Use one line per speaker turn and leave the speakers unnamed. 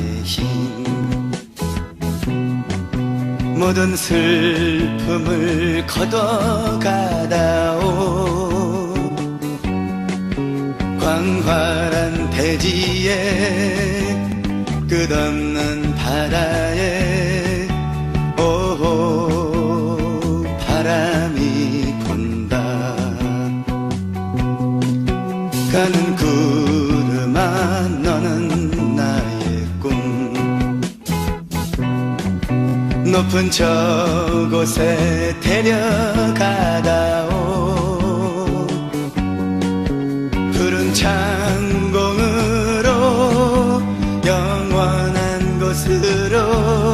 대신 모든 슬픔을 걷어가다오. 광활한 대지에 끝없는 바다에 오호 바람이 분다. 가는 구름 안 높은 저곳에 데려가다오. 푸른 창공으로 영원한 곳으로